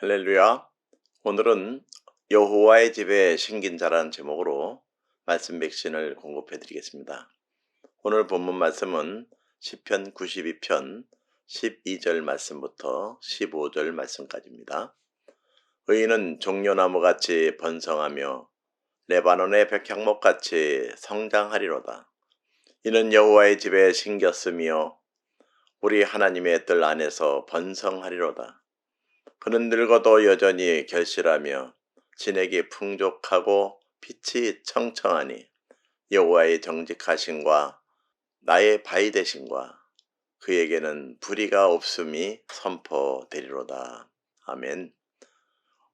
할렐루야. 오늘은 여호와의 집에 신긴 자라는 제목으로 말씀 백신을 공급해 드리겠습니다. 오늘 본문 말씀은 시편 92편 12절 말씀부터 15절 말씀까지입니다. 의인은 종려나무 같이 번성하며 레바논의 백향목 같이 성장하리로다. 이는 여호와의 집에 신겼으며 우리 하나님의 뜰 안에서 번성하리로다. 그는 늙어도 여전히 결실하며 진액이 풍족하고 빛이 청청하니 여호와의 정직하심과 나의 바위 되심과 그에게는 불의가 없음이 선포되리로다. 아멘.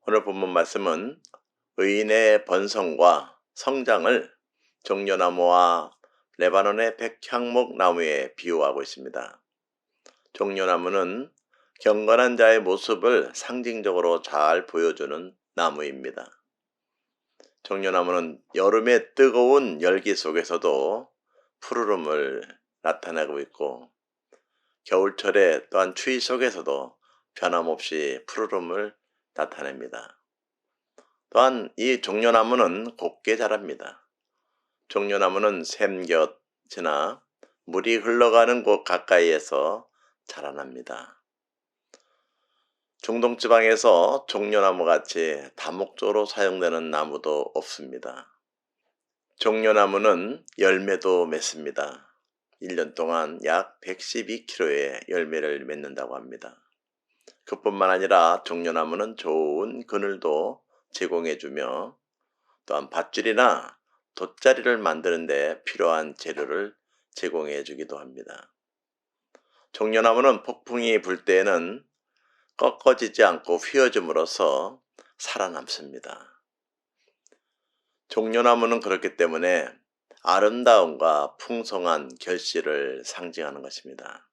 오늘 본문 말씀은 의인의 번성과 성장을 종려나무와 레바논의 백향목 나무에 비유하고 있습니다. 종려나무는 경건한 자의 모습을 상징적으로 잘 보여주는 나무입니다. 종려나무는 여름의 뜨거운 열기 속에서도 푸르름을 나타내고 있고 겨울철에 또한 추위 속에서도 변함없이 푸르름을 나타냅니다. 또한 이 종려나무는 곱게 자랍니다. 종려나무는 샘곁이나 물이 흘러가는 곳 가까이에서 자라납니다. 중동 지방에서 종려나무 같이 다목적으로 사용되는 나무도 없습니다. 종려나무는 열매도 맺습니다. 1년 동안 약 112kg의 열매를 맺는다고 합니다. 그뿐만 아니라 종려나무는 좋은 그늘도 제공해주며 또한 밧줄이나 돗자리를 만드는데 필요한 재료를 제공해주기도 합니다. 종려나무는 폭풍이 불 때에는 꺾어지지 않고 휘어짐으로써 살아남습니다. 종려나무는 그렇기 때문에 아름다움과 풍성한 결실을 상징하는 것입니다.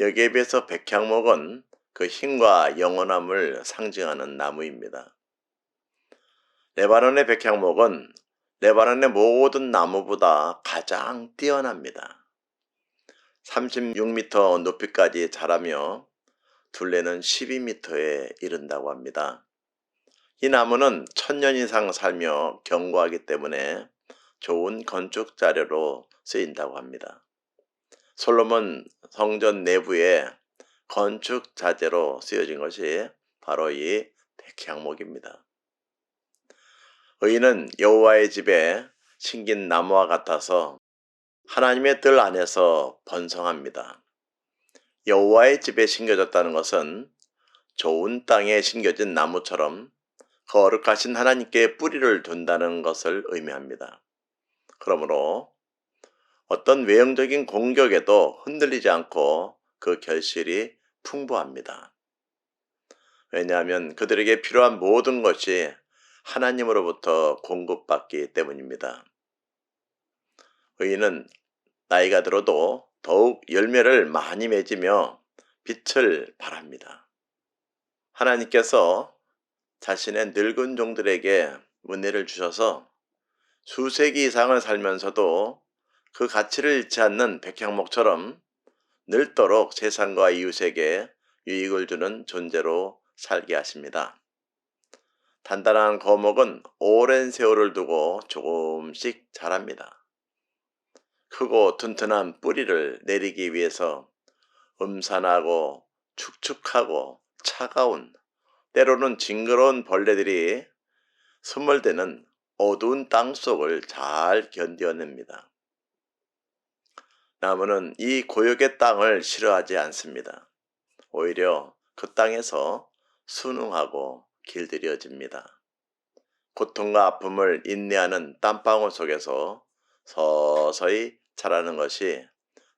여기에 비해서 백향목은 그 힘과 영원함을 상징하는 나무입니다. 레바논의 백향목은 레바논의 모든 나무보다 가장 뛰어납니다. 36m 높이까지 자라며 둘레는 12m에 이른다고 합니다. 이 나무는 천년 이상 살며 견고하기 때문에 좋은 건축 자료로 쓰인다고 합니다. 솔로몬 성전 내부에 건축 자재로 쓰여진 것이 바로 이 백향목입니다. 의인은 여호와의 집에 신긴 나무와 같아서 하나님의 뜰 안에서 번성합니다. 여호와의 집에 심겨졌다는 것은 좋은 땅에 심겨진 나무처럼 거룩하신 하나님께 뿌리를 둔다는 것을 의미합니다. 그러므로 어떤 외형적인 공격에도 흔들리지 않고 그 결실이 풍부합니다. 왜냐하면 그들에게 필요한 모든 것이 하나님으로부터 공급받기 때문입니다. 의인은 나이가 들어도 더욱 열매를 많이 맺으며 빛을 발합니다. 하나님께서 자신의 늙은 종들에게 은혜를 주셔서 수세기 이상을 살면서도 그 가치를 잃지 않는 백향목처럼 늙도록 세상과 이웃에게 유익을 주는 존재로 살게 하십니다. 단단한 거목은 오랜 세월을 두고 조금씩 자랍니다. 크고 튼튼한 뿌리를 내리기 위해서 음산하고 축축하고 차가운 때로는 징그러운 벌레들이 스물대는 어두운 땅 속을 잘 견뎌냅니다. 나무는 이 고역의 땅을 싫어하지 않습니다. 오히려 그 땅에서 순응하고 길들여집니다. 고통과 아픔을 인내하는 땀방울 속에서 서서히 자라는 것이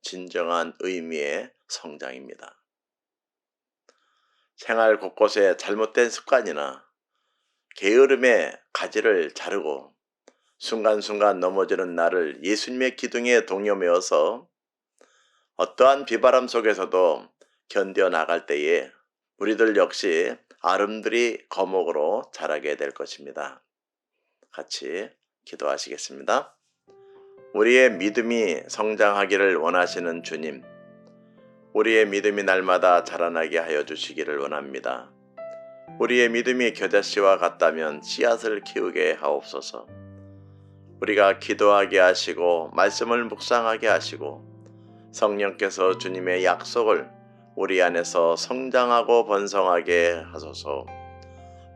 진정한 의미의 성장입니다. 생활 곳곳에 잘못된 습관이나 게으름의 가지를 자르고 순간순간 넘어지는 나를 예수님의 기둥에 동요매어서 어떠한 비바람 속에서도 견뎌 나갈 때에 우리들 역시 아름드리 거목으로 자라게 될 것입니다. 같이 기도하시겠습니다. 우리의 믿음이 성장하기를 원하시는 주님, 우리의 믿음이 날마다 자라나게 하여 주시기를 원합니다. 우리의 믿음이 겨자씨와 같다면 씨앗을 키우게 하옵소서. 우리가 기도하게 하시고 말씀을 묵상하게 하시고 성령께서 주님의 약속을 우리 안에서 성장하고 번성하게 하소서.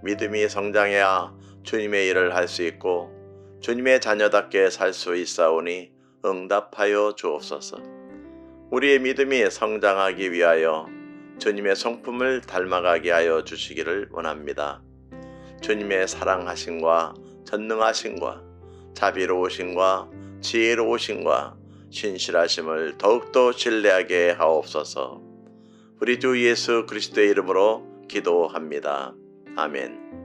믿음이 성장해야 주님의 일을 할 수 있고 주님의 자녀답게 살 수 있사오니 응답하여 주옵소서. 우리의 믿음이 성장하기 위하여 주님의 성품을 닮아가게 하여 주시기를 원합니다. 주님의 사랑하심과 전능하심과 자비로우심과 지혜로우심과 신실하심을 더욱더 신뢰하게 하옵소서. 우리 주 예수 그리스도의 이름으로 기도합니다. 아멘.